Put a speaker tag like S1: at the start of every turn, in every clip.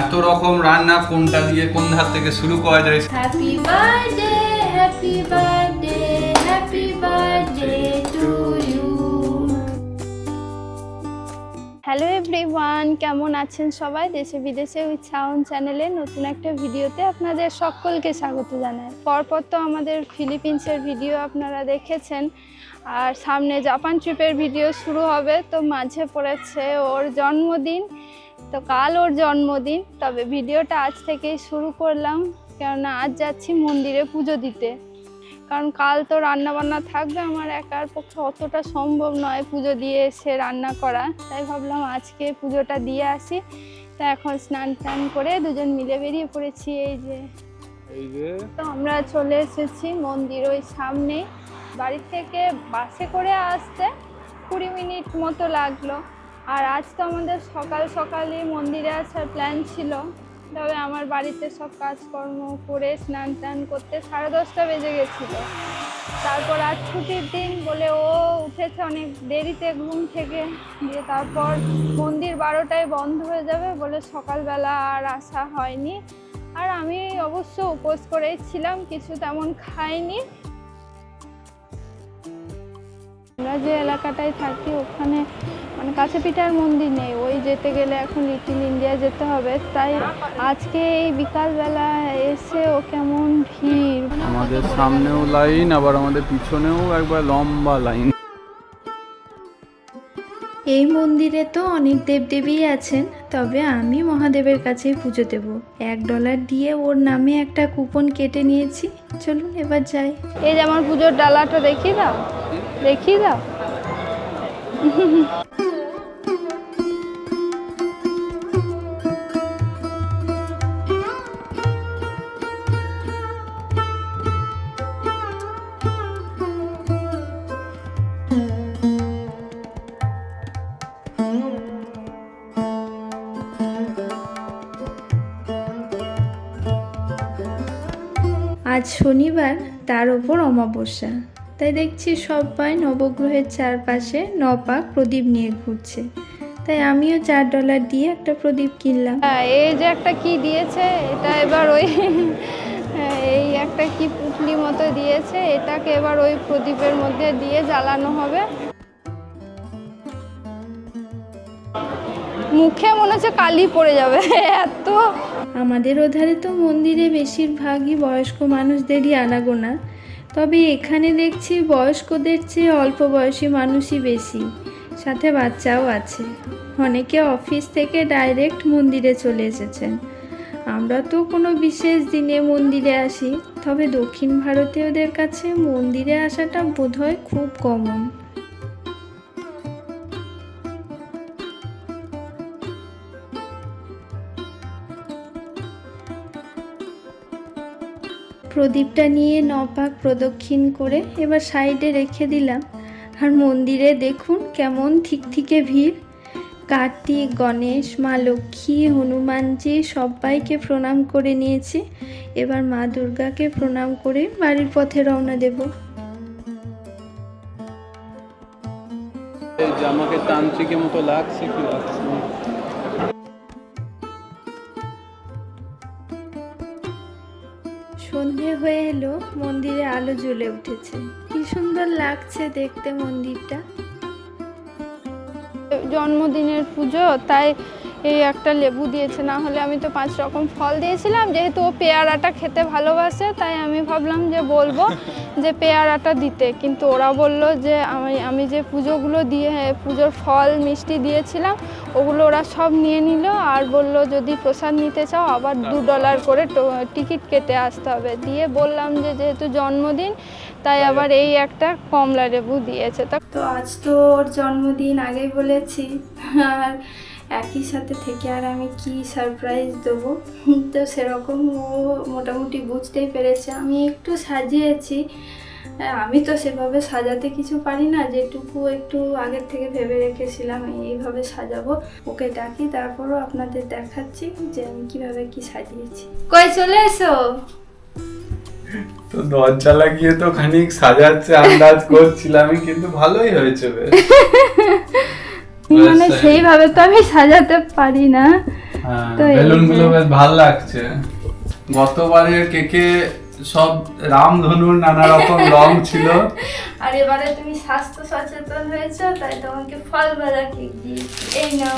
S1: এত রকম রান্না কোনটা দিয়ে কোন ধার থেকে শুরু করা যায়?
S2: Happy birthday, happy birthday, happy birthday to you.
S3: Hello everyone কেমন আছেন সবাই? দেশে বিদেশে উইথ সাউন্ড চ্যানেলে নতুন একটা ভিডিওতে আপনাদের সকলকে স্বাগত জানাই। পরপর তো আমাদের ফিলিপিন্সের ভিডিও আপনারা দেখেছেন আর সামনে জাপান ট্রিপের ভিডিও শুরু হবে তো মাঝে পড়েছে ওর জন্মদিন। তো কাল ওর জন্মদিন তবে ভিডিওটা আজ থেকেই শুরু করলাম কেননা আজ যাচ্ছি মন্দিরে পুজো দিতে। কারণ কাল তো রান্না বান্না থাকবে আমার একার পক্ষে অতটা সম্ভব নয় পুজো দিয়ে এসে রান্না করা। তাই ভাবলাম আজকে পুজোটা দিয়ে আসি। তা এখন স্নান টান করে দুজন মিলে বেরিয়ে পড়েছি এই যে।
S1: এই যে।
S3: তো আমরা চলে এসেছি মন্দির ওই সামনে বাড়ি থেকে বাসে করে আসতে কুড়ি মিনিট মতো লাগল। আর আজ তো আমাদের সকাল সকালই মন্দিরে আসার প্ল্যান ছিল। তবে আমার বাড়িতে সব কাজকর্ম করে স্নান টান করতে সাড়ে দশটা বেজে গেছিল। তারপর আজ ছুটির দিন বলে ও উঠেছে অনেক দেরিতে ঘুম থেকে। দিয়ে তারপর মন্দির বারোটায় বন্ধ হয়ে যাবে বলে সকালবেলা আর আসা হয়নি। আর আমি অবশ্য উপোস করেই ছিলাম, কিছু তেমন খাইনি। আমরা যে এলাকাটায় থাকি ওখানে মানে কাছে পিঠার মন্দির নেই। ওই যেতে গেলে এখন লিটিল ইন্ডিয়া যেতে হবে। তাই আজকে এই বিকালবেলা এসে ও কেমন ভিড়?
S1: আমাদের সামনেও লাইন আবার আমাদের পিছনেও একবার লম্বা লাইন।
S2: এই মন্দিরে তো অনেক দেবদেবী আছেন তবে আমি মহাদেবের কাছেই পুজো দেব। এক ডলার দিয়ে ওর নামে একটা কুপন কেটে নিয়েছি। চলুন এবার যাই।
S3: এই যে আমার পুজোর ডালাটা দেখিয়ে দাও। দেখিয়ে দাও।
S2: আজ শনিবার তার ওপর অমাবস্যা। তাই দেখছি সবাই নবগ্রহের চারপাশে নপাক প্রদীপ নিয়ে ঘুরছে। তাই আমিও চার ডলার দিয়ে একটা প্রদীপ কিনলাম।
S3: হ্যাঁ, এই যে একটা কি দিয়েছে এটা এবার ওই এই একটা কি পুটলি মতো দিয়েছে এটাকে এবার ওই প্রদীপের মধ্যে দিয়ে জ্বালানো হবে। মুখে মনে হচ্ছে কালি পড়ে যাবে এত।
S2: আমাদের ওধারে তো মন্দিরে বেশিরভাগই বয়স্ক মানুষদেরই আনাগোনা। তবে এখানে দেখছি বয়স্কদের চেয়ে অল্প বয়সী মানুষই বেশি। সাথে বাচ্চাও আছে। অনেকে অফিস থেকে ডাইরেক্ট মন্দিরে চলে এসেছেন। আমরা তো কোনো বিশেষ দিনে মন্দিরে আসি, তবে দক্ষিণ ভারতীয়দের কাছে মন্দিরে আসাটা বোধহয় খুব কমন প্রদীপটা নিয়ে নপাক প্রদক্ষিণ করে এবার সাইডে রেখে দিলাম। আর মন্দিরে দেখুন কেমন থিকথিকে ভিড়। কার্তিক, গণেশ, মা লক্ষ্মী, হনুমানজি সবাইকে প্রণাম করে নিয়েছি। এবার মা দুর্গাকে প্রণাম করে বাড়ির পথে রওনা দেব।
S1: জামাকে তান্ত্রিকের মতো লাগছে কি লাগছে
S2: সন্ধে হয়ে এলো, মন্দিরে আলো জ্বলে উঠেছে। কি সুন্দর লাগছে দেখতে মন্দিরটা।
S3: জন্মদিনের পুজো, তাই এই একটা লেবু দিয়েছে না হলে আমি তো পাঁচ রকম ফল দিয়েছিলাম। যেহেতু ও পেয়ারাটা খেতে ভালোবাসে তাই আমি ভাবলাম যে বলব যে পেয়ারাটা দিতে। কিন্তু ওরা বলল যে আমি আমি যে পুজোগুলো দিয়ে পুজোর ফল মিষ্টি দিয়েছিলাম ওগুলো ওরা সব নিয়ে নিল আর বলল যদি প্রসাদ নিতে চাও আবার দু ডলার করে টিকিট কেটে আসতে হবে। দিয়ে বললাম যে যেহেতু জন্মদিন তাই আবার এই একটা কমলা লেবু দিয়েছে। তা
S2: তো আজ তো ওর জন্মদিন আগেই বলেছি। আর একই সাথে থেকে আর আমি কি সারপ্রাইজ দেবো? তো সেরকম ও মোটামুটি বুঝতেই পেরেছে। আমি একটু সাজিয়েছি। আমি তো সেভাবে সাজাতে কিছু পারি না। যেটুকু একটু আগের থেকে ভেবে রেখেছিলাম এইভাবে সাজাবো। ওকে ডাকি তারপরও আপনাদের দেখাচ্ছি যে আমি কীভাবে কি সাজিয়েছি। কই চলে এসো?
S1: তো দরজা লাগিয়ে তো খানিক সাজাচ্ছে আন্দাজ করছিলামই কিন্তু ভালোই হয়েছে বেশ।
S3: মানে সেইভাবে তো আমি সাজাতে পারি না।
S1: হ্যাঁ
S2: তো বেলুনগুলো
S1: বেশ ভালো লাগছে। গতবারের কেকে সব রামধনুর নানা রকম রং ছিল।
S2: আর এবারে তুমি স্বাস্থ্য সচেতন হয়েছো তাই তোমাকে ফল ভাজা কেক দিয়েছি। এই নাও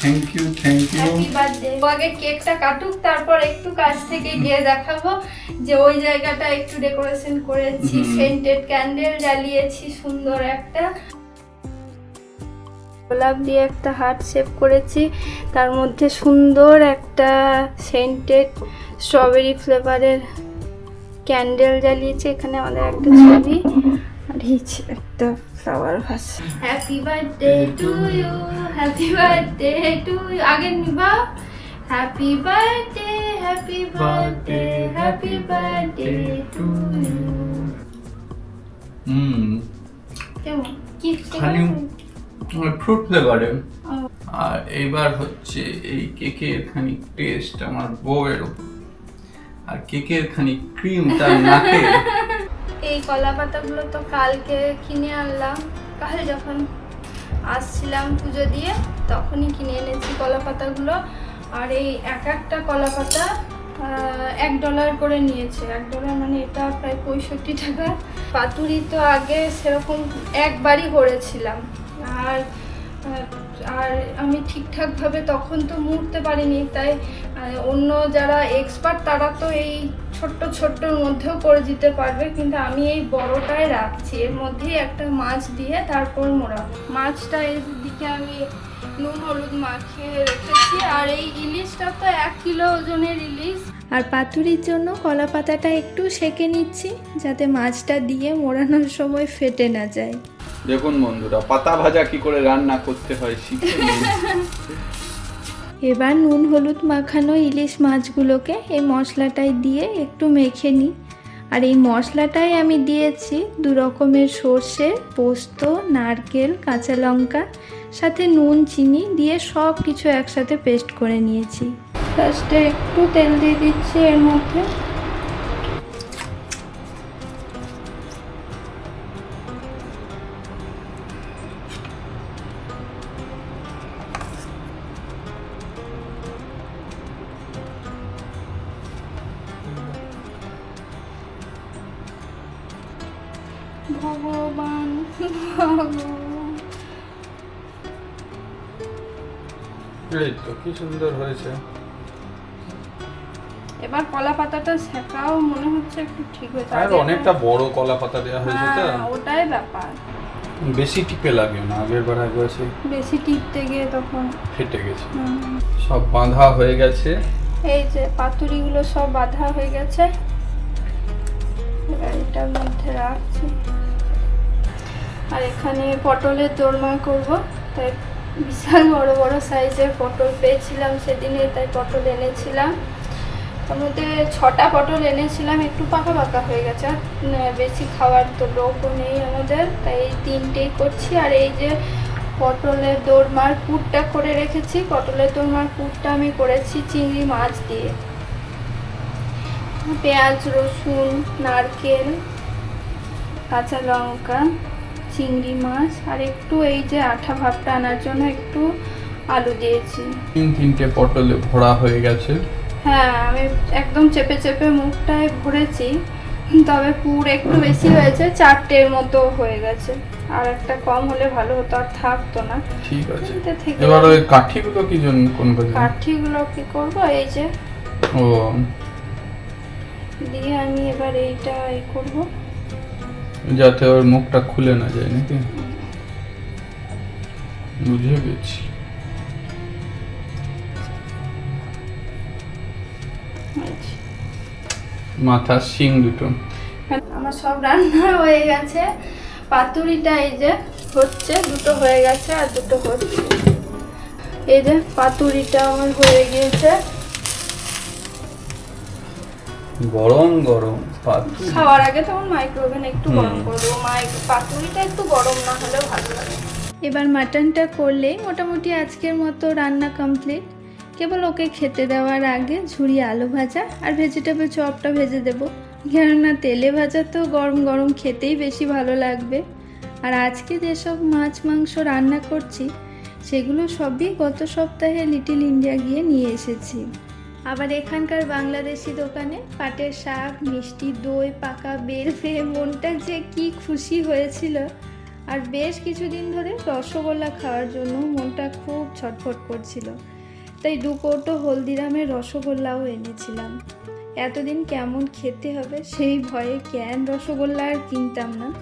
S1: thank you thank you
S2: happy birthday আগে কেকটা কাটুক তারপর একটু কাছ থেকে গিয়ে দেখাবো যে ওই জায়গাটা একটু ডেকোরেশন করেছি। সেন্টেড ক্যান্ডেল জ্বালিয়েছি সুন্দর একটা। গোলাপ দিয়ে একটা হার্ট শেপ করেছি। তার মধ্যে সুন্দর একটা সেন্টেড স্ট্রবেরি ফ্লেভারের ক্যান্ডেল জ্বালিয়েছি। এখানে আমাদের একটা ছবি। আর একটা flower vase happy birthday to you happy birthday to you আগে নিবা। Happy birthday happy birthday happy birthday to you
S1: হুম।
S2: কেমন? কি
S1: খালি ফ্রুট ফ্লেভারে আর এইবার হচ্ছে এই কেকের খানিক টেস্ট আমার বউয়ের আর কেকের খানিক ক্রিম তার নাকে।
S2: এই কলা পাতাগুলো তো কালকে কিনে আনলাম। কাল যখন আসছিলাম পুজো দিয়ে তখনই কিনে এনেছি কলা পাতাগুলো আর এই এক একটা কলা পাতা এক ডলার করে নিয়েছে। এক ডলার মানে এটা প্রায় পঁয়ষট্টি টাকা। পাতুরি তো আগে সেরকম একবারই করেছিলাম। আর আর আমি ঠিকঠাকভাবে তখন তো মুড়তে পারিনি, তাই অন্য যারা এক্সপার্ট তারা তো এই ছোট্ট ছোট্টর মধ্যেও করে দিতে পারবে, কিন্তু আমি এই বড়টাই রাখছি। এর মধ্যেই একটা মাছ দিয়ে তারপর মোড়াবো মাছটা এর দিকে আমি নুন, হলুদ মাখিয়ে রেখেছি, আর এই ইলিশটা তো এক কিলো ওজনের ইলিশ।
S3: আর পাতুরির জন্য কলা পাতাটা একটু সেকে নিচ্ছি, যাতে মাছটা দিয়ে মোড়ানোর সময় ফেটে না যায়।
S1: দেখুন বন্ধুরা পাতা ভাজা কি করে রান্না করতে হয় শিখে
S3: এবার নুন হলুদ মাখানো ইলিশ মাছগুলোকে এই মশলাটায় দিয়ে একটু মেখে নিই। আর এই মশলাটাই আমি দিয়েছি দু রকমের সর্ষে পোস্ত নারকেল কাঁচা লঙ্কা সাথে নুন চিনি দিয়ে সব কিছু একসাথে পেস্ট করে নিয়েছি।
S2: ফার্স্টে একটু তেল দিয়ে দিচ্ছি এর মধ্যে। ভগবান
S1: এই তো কি সুন্দর হয়েছে।
S2: এবার কলা পাতাটা শেখাও মনে হচ্ছে একটু ঠিক হয়েছে।
S1: আর অনেকটা বড় কলা পাতা দেওয়া হয়েছে তো।
S2: হ্যাঁ ওটাই ব্যাপার।
S1: বেশি টিপে লাগে না আগের বার একবার সে
S2: বেশি টিপতে গিয়ে তখন
S1: ফেটে গেছে।
S2: হুম,
S1: সব বাঁধা হয়ে গেছে।
S2: এই যে পাতুরিগুলো সব বাঁধা হয়ে গেছে। এবার এটার মধ্যে রাখছি। আর এখানে পটলের দোরমা করব। তাই বিশাল বড় বড় সাইজের পটল পেয়েছিলাম সেদিনে, তাই পটল এনেছিলাম। তার মধ্যে ছটা পটল এনেছিলাম, একটু পাকা পাকা হয়ে গেছে। আর বেশি খাওয়ার তো লোকও নেই আমাদের, তাই এই তিনটেই করছি। আর এই যে পটলের দোরমার পুরটা করে রেখেছি, পটলের দোরমার পুরটা আমি করেছি চিংড়ি মাছ দিয়ে। পেঁয়াজ, রসুন, নারকেল, কাঁচা লঙ্কা। চিংড়ি মাছ আর একটু এই যে আঠা ভাবটা আনার জন্য একটু আলু দিয়েছি।
S1: তিন তিনটে পটলে ভরা হয়ে গেছে।
S2: হ্যাঁ আমি একদম চেপে চেপে মুখটায় ভরেছি তবে পুর একটু বেশি হয়েছে চারটের মতো হয়ে গেছে। আর একটা কম হলে ভালো হতো আর থাকতো না।
S1: ঠিক আছে। এবার ওই কাঠিগুলো কি জন্য কোন কাজে
S2: কাঠিগুলো কি করব? এই যে।
S1: ও।
S2: দিয়ে আমি এবার এইটা এ করব।
S1: যাতে ওর মুখটা খুলে না যায় নাকি? বুঝে গেছি। মাথার শিং দুটো।
S2: আমার সব রান্না হয়ে গেছে। পাতুরিটা এই যে হচ্ছে দুটো হয়ে গেছে আর দুটো হচ্ছে। এই যে পাতুরিটা আমার হয়ে গিয়েছে।
S1: গরম গরম।
S2: খাওয়ার আগে তখন মাইক্রোওভেন একটু গরম। করে দেবো। পাতুরিটা একটু গরম না হলে ভালো লাগে।
S3: এবার মাটনটা করলেই মোটামুটি আজকের মতো রান্না কমপ্লিট কেবল ওকে খেতে দেওয়ার আগে ঝুড়ি আলু ভাজা আর ভেজিটেবল চপটা ভেজে দেবো। কেননা তেলে ভাজা তো গরম গরম খেতেই বেশি ভালো লাগবে। আর আজকে যেসব মাছ মাংস রান্না করছি
S2: সেগুলো সবই গত সপ্তাহে লিটিল ইন্ডিয়া গিয়ে নিয়ে এসেছি। আবার এখানকার বাংলাদেশি দোকানে পাটের শাক, মিষ্টি, দই, পাকা বেল পেয়ে মনটা যে কি খুশি হয়েছিল। আর বেশ কিছুদিন ধরে রসগোল্লা খাওয়ার জন্য মনটা খুব ছটফট করছিল। তাই দু কৌটো হলদিরামের রসগোল্লাও এনেছিলাম। এতদিন কেমন খেতে হবে সেই ভয়ে ক্যান রসগোল্লা আর কিনতাম না।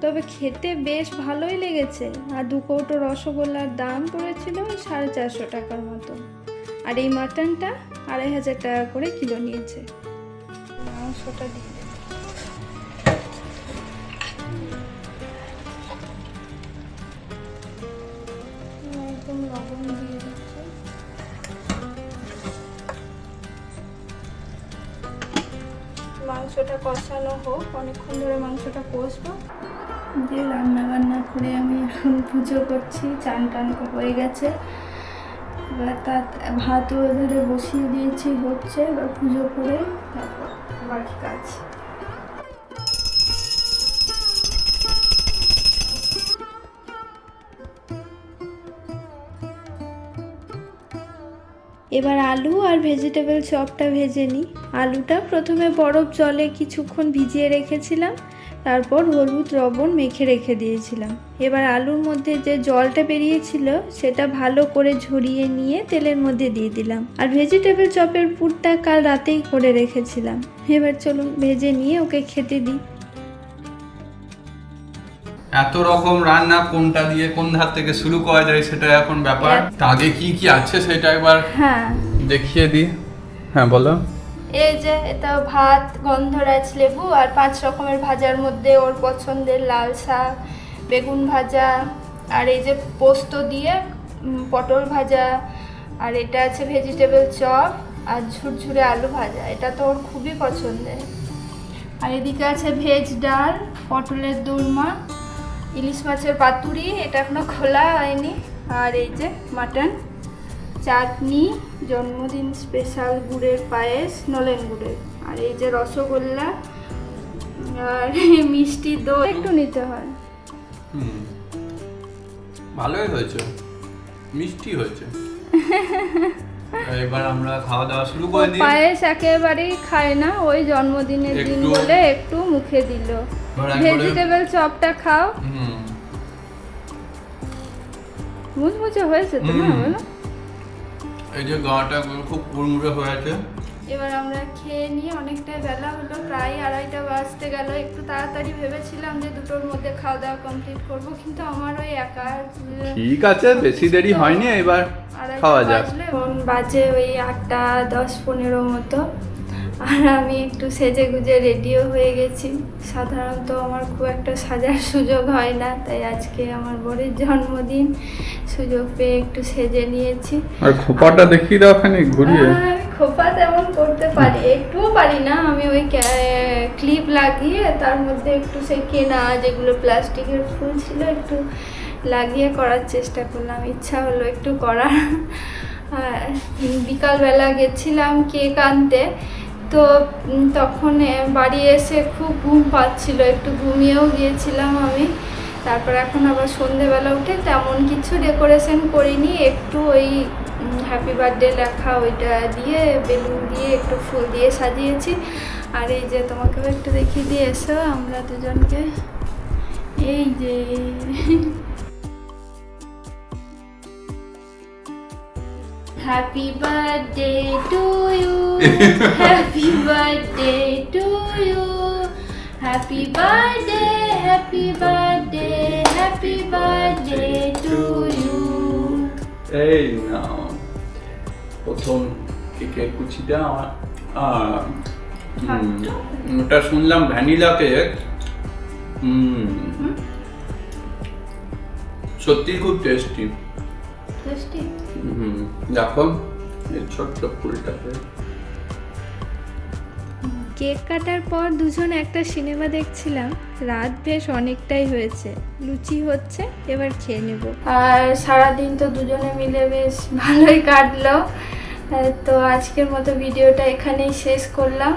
S2: তবে খেতে বেশ ভালোই লেগেছে। আর দু কৌটো রসগোল্লার দাম পড়েছিল সাড়ে চারশো টাকার মতো। আর এই মাটনটা আড়াই হাজার টাকা করে কিলো নিয়েছে। মাংসটা দিয়ে একদম মাংসটা কষানো হোক, অনেকক্ষণ ধরে মাংসটা কষবো। দিয়ে রান্না বান্না করে আমি এখন পুজো করছি, চান টান হয়ে গেছে। এবার তার ভাতও বসিয়ে দিয়েছি, হচ্ছে এবার পুজো করে তারপর বাকি কাজ। এবার আলু আর ভেজিটেবল চপটা ভেজে নিই। আলুটা প্রথমে বরফ জলে কিছুক্ষণ ভিজিয়ে রেখেছিলাম। তারপর হলুদ লবণ মেখে রেখে দিয়েছিলাম। এবার আলুর মধ্যে যে জলটা বেরিয়েছিল সেটা ভালো করে ঝরিয়ে নিয়ে তেলের মধ্যে দিয়ে দিলাম। আর ভেজিটেবল চপের পুরটা কাল রাতেই করে রেখেছিলাম। এবার চলুন ভেজে নিয়ে ওকে খেতে দিই।
S1: এত রকম রান্না কোনটা দিয়ে কোন ধার থেকে শুরু করা যায় সেটা এখন ব্যাপার। আগে কি কি আছে সেটা একবার
S2: হ্যাঁ।
S1: দেখিয়ে দিই। হ্যাঁ বলো।
S2: এই যে, এটা ভাত গন্ধরাজ লেবু আর পাঁচ রকমের ভাজার মধ্যে ওর পছন্দের লাল শাক, বেগুন ভাজা আর এই যে পোস্ত দিয়ে পটল ভাজা আর এটা আছে ভেজিটেবল চপ আর ঝুরঝুরে আলু ভাজা। এটা তো ওর খুবই পছন্দের। আর এদিকে আছে ভেজ ডাল, পটলের দোরমা, ইলিশ মাছের পাতুরি, এটা এখনও খোলা হয়নি। আর এই যে মাটন। চাটনি জন্মদিন স্পেশাল গুড়ের পায়েস নলেন গুড়ের। আর এই যে রসগোল্লা আর মিষ্টি দই একটু নিতে হয়।
S1: ভালোই হয়েছে। মিষ্টি হয়েছে। এবার আমরা খাওয়া দাওয়া শুরু করে দিই।
S2: পায়েস একেবারেই খায় না ওই জন্মদিনের দিন বলে একটু মুখে দিল। ভেজিটেবল চপটা খাও। মুচমুচে হয়েছে তো না বলো?
S1: এই যে গাটা খুব কুড়মুড়ে হয়েছে।
S2: এবার আমরা খেয়ে নিয়ে অনেকটাই বেলা হলো প্রায় আড়াইটা বাজতে গেল। একটু তাড়াতাড়ি ভেবেছিলাম যে দুটোর মধ্যে খাওয়া দাওয়া কমপ্লিট করব কিন্তু আমার ওই একা
S1: ঠিক আছে বেশি দেরি হয়নি এবার খাওয়া যাক।
S2: বাজে ওই আটটা দশ পনেরো মতো। আর আমি একটু সেজে গুজে রেডিও হয়ে গেছি। সাধারণত আমার খুব একটা সাজার সুযোগ হয় না তাই আজকে আমার বরের জন্মদিন। সুযোগ পেয়ে একটু সেজে নিয়েছি।
S1: আর খোপাটা দেখিয়ে দাও খানি ঘুরিয়ে।
S2: খোপা তেমন করতে পারি একটুও পারি না। আমি ওই ক্লিপ লাগিয়ে তার মধ্যে একটু সেই কেনা যেগুলো প্লাস্টিকের ফুল ছিল একটু লাগিয়ে করার চেষ্টা করলাম। ইচ্ছা হলো একটু করার। বিকালবেলা গেছিলাম কেক আনতে। তো তখন বাড়ি এসে খুব ঘুম পাচ্ছিল। একটু ঘুমিয়েও গিয়েছিলাম আমি। তারপর এখন আবার সন্ধেবেলা উঠে তেমন কিছু ডেকোরেশন করিনি। একটু ওই হ্যাপি বার্থডে লেখা ওইটা দিয়ে, বেলুন দিয়ে একটু ফুল দিয়ে সাজিয়েছি। আর এই যে তোমাকেও একটু দেখিয়ে দিয়ে এসো আমরা দুজনকে। এই যে। Happy birthday to happy birthday to you happy birthday happy birthday happy birthday to you
S1: এই নাও প্রথম কেকের কুচিটা আমার ওটা শুনলাম ভ্যানিলা কেক। সত্যি খুব টেস্টি
S2: টেস্টি
S1: হুম দেখো ছোট্ট ফুলটাতে
S2: কেক কাটার পর দুজন একটা সিনেমা দেখছিলাম। রাত বেশ অনেকটাই হয়েছে। লুচি হচ্ছে, এবার খেয়ে নেব। আর সারাদিন তো দুজনে মিলে বেশ ভালোই কাটলো। তো আজকের মতো ভিডিওটা এখানেই শেষ করলাম।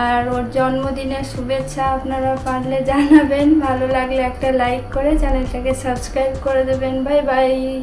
S2: আর ওর জন্মদিনের শুভেচ্ছা আপনারা পারলে জানাবেন। ভালো লাগলে একটা লাইক করে চ্যানেলটাকে সাবস্ক্রাইব করে দেবেন। Bye bye.